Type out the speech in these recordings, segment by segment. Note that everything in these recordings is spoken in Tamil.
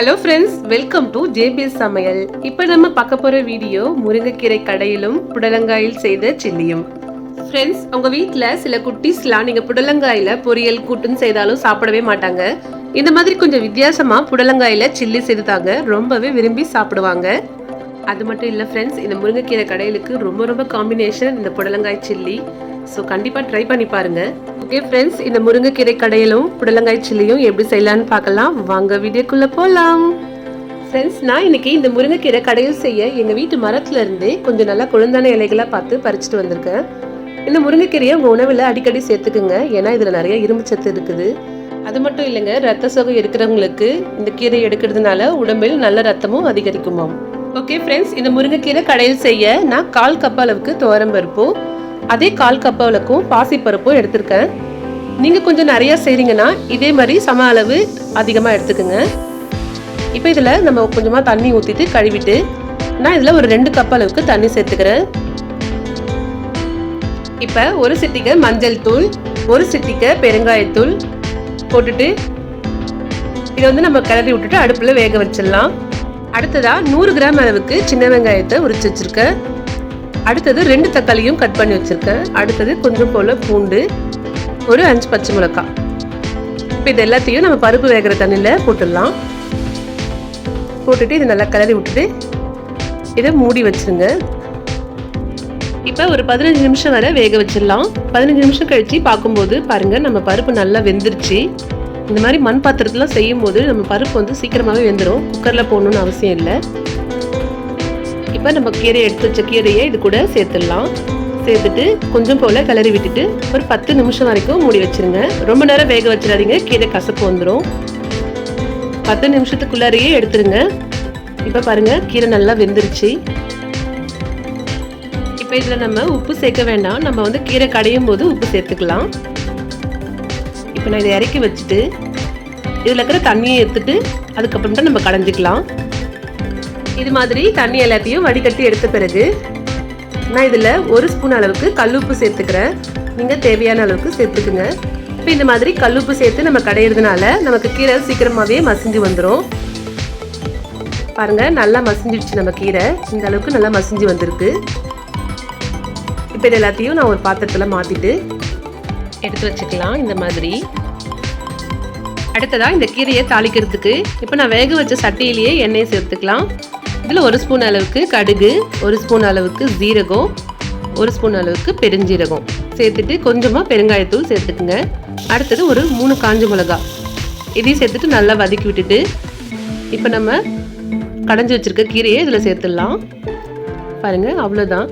Hello friends welcome to JBS சமையல் இப்போ நம்ம பார்க்க போகிற வீடியோ முருங்கைக்கீரை கடையிலும் புடலங்காயில் செய்த சில்லியும். ஃப்ரெண்ட்ஸ் உங்கள் வீட்டில் சில குட்டீஸ்லாம் நீங்கள் புடலங்காயில் பொரியல் கூட்டுன்னு செய்தாலும் சாப்பிடவே மாட்டாங்க. இந்த மாதிரி கொஞ்சம் வித்தியாசமாக புடலங்காயில் சில்லி செய்து தாங்க ரொம்பவே விரும்பி சாப்பிடுவாங்க. அது மட்டும் இல்லை ஃப்ரெண்ட்ஸ் இந்த முருங்கைக்கீரை கடையிலுக்கு ரொம்ப ரொம்ப காம்பினேஷன் இந்த புடலங்காய் சில்லி ஸோ கண்டிப்பாக ட்ரை பண்ணி பாருங்கள் ஓகே ஃப்ரெண்ட்ஸ் இந்த முருங்கைக்கீரை கடையிலும் புடலங்காய் சில்லியும் எப்படி செய்யலான்னு பார்க்கலாம். வாங்க வீடியோக்குள்ளே போகலாம் ஃப்ரெண்ட்ஸ் நான் இன்னைக்கு இந்த முருங்கைக்கீரை கடையில் செய்ய எங்கள் வீட்டு மரத்துலேருந்தே கொஞ்சம் நல்லா குழந்தான இலைகளாக பார்த்து பறிச்சுட்டு வந்திருக்கேன். இந்த முருங்கைக்கீரையை உங்கள் உணவில் அடிக்கடி சேர்த்துக்குங்க. ஏன்னா இதில் நிறைய இரும்பு சத்து இருக்குது. அது மட்டும் இல்லைங்க ரத்த சோகம் இருக்கிறவங்களுக்கு இந்த கீரை எடுக்கிறதுனால உடம்பில் நல்ல ரத்தமும் அதிகரிக்குமாம். ஓகே ஃப்ரெண்ட்ஸ் இந்த முருங்கைக்கீரை கடையில் செய்ய நான் கால் கப் அளவுக்கு துவரம் பருப்போம் அதே கால் கப் அளவுக்கும் பாசிப்பருப்பும் எடுத்திருக்கேன். நீங்கள் கொஞ்சம் நிறையா செய்கிறீங்கன்னா இதே மாதிரி சம அளவு அதிகமாக எடுத்துக்கோங்க. இப்போ இதில் நம்ம கொஞ்சமாக தண்ணி ஊற்றிட்டு கழுவிட்டு நான் இதில் ஒரு ரெண்டு கப் அளவுக்கு தண்ணி சேர்த்துக்கிறேன். இப்போ ஒரு சிட்டிகை மஞ்சள் தூள் ஒரு சிட்டிகை பெருங்காயத்தூள் போட்டுட்டு இதை வந்து நம்ம கிளறி விட்டுட்டு அடுப்பில் வேக வச்சிடலாம். அடுத்ததா நூறு கிராம் அளவுக்கு சின்ன வெங்காயத்தை உரிச்சு வச்சிருக்கேன். அடுத்தது ரெண்டு தக்காளியும் கட் பண்ணி வச்சிருக்கேன். அடுத்தது கொஞ்சம் போல் பூண்டு ஒரு அஞ்சு பச்சை மிளகாய் இப்போ இது எல்லாத்தையும் நம்ம பருப்பு வேகிற தண்ணியில் போட்டுடலாம். போட்டுட்டு இது நல்லா கிளறி விட்டுட்டு இதை மூடி வச்சிருங்க. இப்போ ஒரு பதினஞ்சு நிமிஷம் வரை வேக வச்சிடலாம். பதினஞ்சு நிமிஷம் கழித்து பார்க்கும்போது பாருங்கள் நம்ம பருப்பு நல்லா வெந்துருச்சு. இந்த மாதிரி மண் பாத்திரத்தில் செய்யும் போது நம்ம பருப்பு வந்து சீக்கிரமாகவே வெந்துடும் குக்கரில் போகணுன்னு அவசியம் இல்லை. இப்போ நம்ம கீரையை எடுத்து வச்ச கீரையை இது கூட சேர்த்துடலாம். சேர்த்துட்டு கொஞ்சம் போல் கிளறி விட்டுட்டு ஒரு பத்து நிமிஷம் வரைக்கும் மூடி வச்சிருங்க. ரொம்ப நேரம் வேக வச்சிடாதீங்க. கீரை கசப்பு வந்துடும் பத்து நிமிஷத்துக்குள்ளாரையே எடுத்துருங்க. இப்போ பாருங்க கீரை நல்லா வெந்துருச்சு. இப்போ இதில் நம்ம உப்பு சேர்க்க வேண்டாம். நம்ம வந்து கீரை கடையும் போது உப்பு சேர்த்துக்கலாம். இப்போ நான் இதை இறக்கி வச்சுட்டு இதில் இருக்கிற தண்ணியை எடுத்துட்டு அதுக்கப்புறம் தான் நம்ம கடைஞ்சிக்கலாம். இது மாதிரி தண்ணி எல்லாத்தையும் வடிகட்டி எடுத்த பிறகு நான் இதில் ஒரு ஸ்பூன் அளவுக்கு கல்லுப்பு சேர்த்துக்கிறேன். நீங்கள் தேவையான அளவுக்கு சேர்த்துக்குங்க. இப்போ இந்த மாதிரி கல்லுப்பு சேர்த்து நம்ம கடையிறதுனால நமக்கு கீரை சீக்கிரமாகவே மசிஞ்சு வந்துடும் பாருங்கள் நல்லா மசிஞ்சிடுச்சு நம்ம கீரை. இந்த அளவுக்கு நல்லா மசிஞ்சு வந்திருக்கு. இப்போ இது எல்லாத்தையும் நான் ஒரு பாத்திரத்தில் மாற்றிட்டு எடுத்து வச்சுக்கலாம் இந்த மாதிரி. அடுத்ததாக இந்த கீரையை தாளிக்கிறதுக்கு. இப்போ நான் வேக வச்ச சட்டியிலேயே எண்ணெயை சேர்த்துக்கலாம். இதில் ஒரு ஸ்பூன் அளவுக்கு கடுகு ஒரு ஸ்பூன் அளவுக்கு ஜீரகம் ஒரு ஸ்பூன் அளவுக்கு பெருஞ்சீரகம். சேர்த்துட்டு கொஞ்சமாக பெருங்காயத்தூள் சேர்த்துக்குங்க. அடுத்தது ஒரு மூணு காஞ்ச மிளகா. இதையும் சேர்த்துட்டு நல்லா வதக்கி விட்டுட்டு இப்போ நம்ம கடைஞ்சி வச்சிருக்க கீரையை இதில் சேர்த்துடலாம். பாருங்கள் அவ்வளோதான்.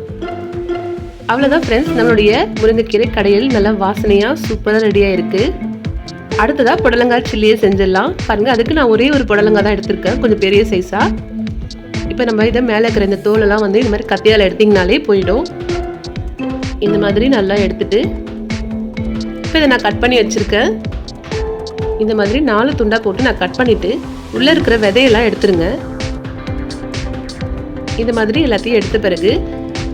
அவ்வளோதான் ஃப்ரெண்ட்ஸ் நம்மளுடைய முருங்கைக்கீரை கடையில் நல்லா வாசனையாக சூப்பராக ரெடியாக இருக்குது அடுத்ததாக புடலங்காய் சில்லியை செஞ்சிடலாம். பாருங்கள் அதுக்கு நான் ஒரே ஒரு புடலங்காய் தான் எடுத்திருக்கேன் கொஞ்சம் பெரிய சைஸாக இப்போ நம்ம இதை மேலே இருக்கிற இந்த தோலெல்லாம் வந்து இந்த மாதிரி கத்தியால் எடுத்திங்கனாலே போயிடும். இந்த மாதிரி நல்லா எடுத்துட்டு இப்போ இதை நான் கட் பண்ணி வச்சுருக்கேன். இந்த மாதிரி நாலு துண்டாக போட்டு நான் கட் பண்ணிவிட்டு உள்ளே இருக்கிற விதையெல்லாம் எடுத்துருங்க. இந்த மாதிரி எல்லாத்தையும் எடுத்த பிறகு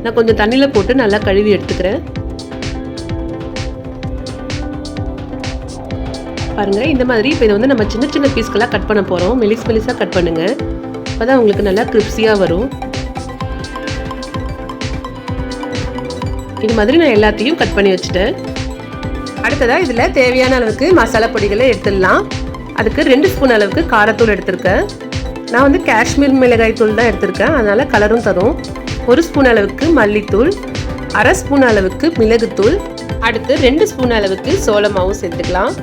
நான் கொஞ்சம் தண்ணியில் போட்டு நல்லா கழுவி எடுத்துக்கிறேன். பாருங்கள் இந்த மாதிரி இப்போ இதை வந்து நம்ம சின்ன சின்ன பீஸ்களாக கட் பண்ண போகிறோம் மெலிஸ் மெலிஸாக கட் பண்ணுங்கள் அப்போ தான் உங்களுக்கு நல்லா கிரிப்ஸியாக வரும். இது மாதிரி நான் எல்லாத்தையும் கட் பண்ணி வச்சுட்டேன். அடுத்ததாக இதில் தேவையான அளவுக்கு மசாலா பொடிகளை எடுத்துடலாம். அதுக்கு ரெண்டு ஸ்பூன் அளவுக்கு காரத்தூள் எடுத்திருக்கேன். நான் வந்து காஷ்மீர் மிளகாய் தூள் தான் எடுத்திருக்கேன். அதனால் கலரும் தரும். ஒரு ஸ்பூன் அளவுக்கு மல்லித்தூள் அரை ஸ்பூன் அளவுக்கு மிளகுத்தூள் அடுத்து ரெண்டு ஸ்பூன் அளவுக்கு சோளமாவும் சேர்த்துக்கலாம்.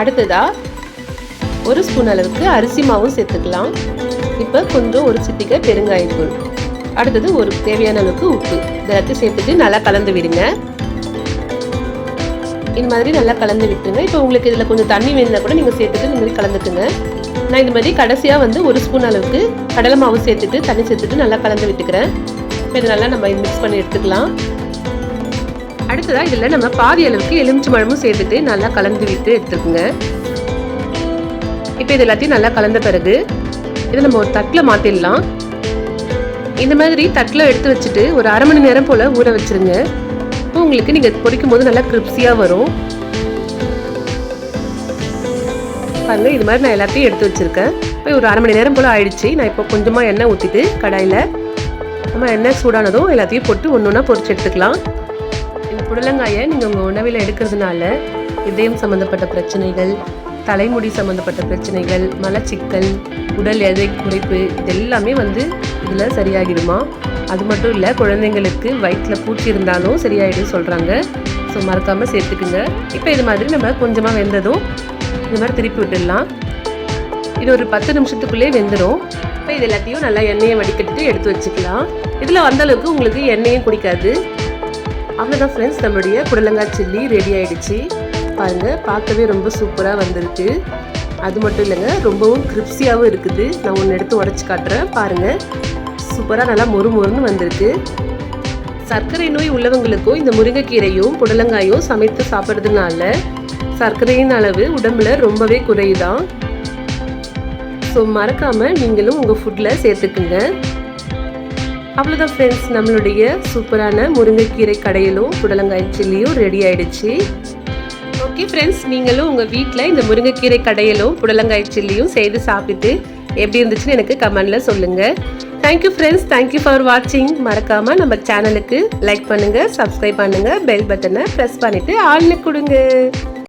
அடுத்ததாக ஒரு ஸ்பூன் அளவுக்கு அரிசி மாவும் சேர்த்துக்கலாம். இப்போ கொஞ்சம் ஒரு சிட்டிகை பெருங்காயத்தூள் அடுத்தது ஒரு தேவையான அளவுக்கு உப்பு. இதெல்லாத்தையும் சேர்த்துட்டு நல்லா கலந்து விடுங்க. இந்த மாதிரி நல்லா கலந்து விட்டுருங்க. இப்போ உங்களுக்கு இதில் கொஞ்சம் தண்ணி வேணும்னா கூட நீங்கள் சேர்த்துட்டு இந்த மாதிரி கலந்துக்குங்க. நான் இந்த மாதிரி கடைசியாக வந்து ஒரு ஸ்பூன் அளவுக்கு கடலை மாவு சேர்த்துட்டு தண்ணி சேர்த்துட்டு நல்லா கலந்து விட்டுக்கிறேன். இப்போ இது நல்லா நம்ம மிக்ஸ் பண்ணி எடுத்துக்கலாம். அடுத்ததாக இதில் நம்ம பாதி அளவுக்கு எலுமிச்சை பழமும் சேர்த்துட்டு நல்லா கலந்து விட்டு எடுத்துக்கோங்க. இப்போ இது எல்லாத்தையும் நல்லா கலந்த பிறகு இதை நம்ம ஒரு தட்டில் மாற்றிடலாம் இந்த மாதிரி தட்டில் எடுத்து வச்சுட்டு ஒரு அரை மணி நேரம் போல் ஊற வச்சுருங்க. இப்போ உங்களுக்கு நீங்கள் பொரிக்கும் போது நல்லா கிரிப்ஸியாக வரும். பாருங்க இது மாதிரி நான் எல்லாத்தையும் எடுத்து வச்சிருக்கேன். இப்போ ஒரு அரை மணி நேரம் போல் ஆயிடுச்சு. நான் இப்போ கொஞ்சமாக எண்ணெய் ஊற்றிட்டு கடாயில் நம்ம எண்ணெய் சூடானதும் எல்லாத்தையும் போட்டு ஒன்று ஒன்றா பொரிச்சு எடுத்துக்கலாம். இந்த புடலங்காயை நீங்கள் உங்கள் உணவில் எடுக்கிறதுனால இதயம் சம்மந்தப்பட்ட பிரச்சனைகள் தலைமுடி சம்மந்தப்பட்ட பிரச்சனைகள் மலச்சிக்கல் உடல் எடை குறைப்பு இது எல்லாமே வந்து இதில் சரியாகிடுமா? அது மட்டும் இல்லை குழந்தைங்களுக்கு வயிற்றில் பூச்சி இருந்தாலும் சரியாயிடும் சொல்கிறாங்க ஸோ மறக்காமல் சேர்த்துக்குங்க. இப்போ இது மாதிரி நம்ம கொஞ்சமாக வெந்ததும் இது மாதிரி திருப்பி விட்டுடலாம். இது ஒரு பத்து நிமிஷத்துக்குள்ளே வெந்துடும் இப்போ இது எல்லாத்தையும் நல்லா எண்ணெயை வடிக்கட்டு எடுத்து வச்சுக்கலாம். இதில் வந்தளவுக்கு உங்களுக்கு எண்ணெயும் குடிக்காது. அவ்வளோதான் ஃப்ரெண்ட்ஸ் நம்மளுடைய புடலங்காய் சில்லி ரெடி ஆகிடுச்சு பாருங்கள் பார்க்கவே ரொம்ப சூப்பராக வந்திருக்கு. அது மட்டும் இல்லைங்க ரொம்பவும் கிரிப்ஸியாகவும் இருக்குது. நான் ஒன்று எடுத்து உடச்சி காட்டுறேன் பாருங்கள் சூப்பராக நல்லா மொறு மொறுன்னு வந்திருக்கு. சர்க்கரை நோய் உள்ளவங்களுக்கும் இந்த முருங்கைக்கீரையும் புடலங்காயும் சமைத்து சாப்பிட்றதுனால சர்க்கரையின் அளவு உடம்புல ரொம்பவே குறையுதான். ஸோ மறக்காமல் நீங்களும் உங்கள் ஃபுட்டில் சேர்த்துக்குங்க. அவ்வளோதான் ஃப்ரெண்ட்ஸ் நம்மளுடைய சூப்பரான முருங்கைக்கீரை கடையிலும் புடலங்காய் சில்லியும் ரெடி ஆயிடுச்சு. ஓகே ஃப்ரெண்ட்ஸ் நீங்களும் உங்கள் வீட்டில் இந்த முருங்கைக்கீரை கடையிலும் புடலங்காய் சில்லியும் செய்து சாப்பிட்டு எப்படி இருந்துச்சுன்னு எனக்கு கமெண்டில் சொல்லுங்கள் தேங்க்யூ ஃப்ரெண்ட்ஸ் தேங்க்யூ ஃபார் வாட்சிங் மறக்காமல் நம்ம சேனலுக்கு லைக் பண்ணுங்கள் சப்ஸ்கிரைப் பண்ணுங்கள் பெல் பட்டனை ப்ரெஸ் பண்ணிவிட்டு ஆள்னு கொடுங்க.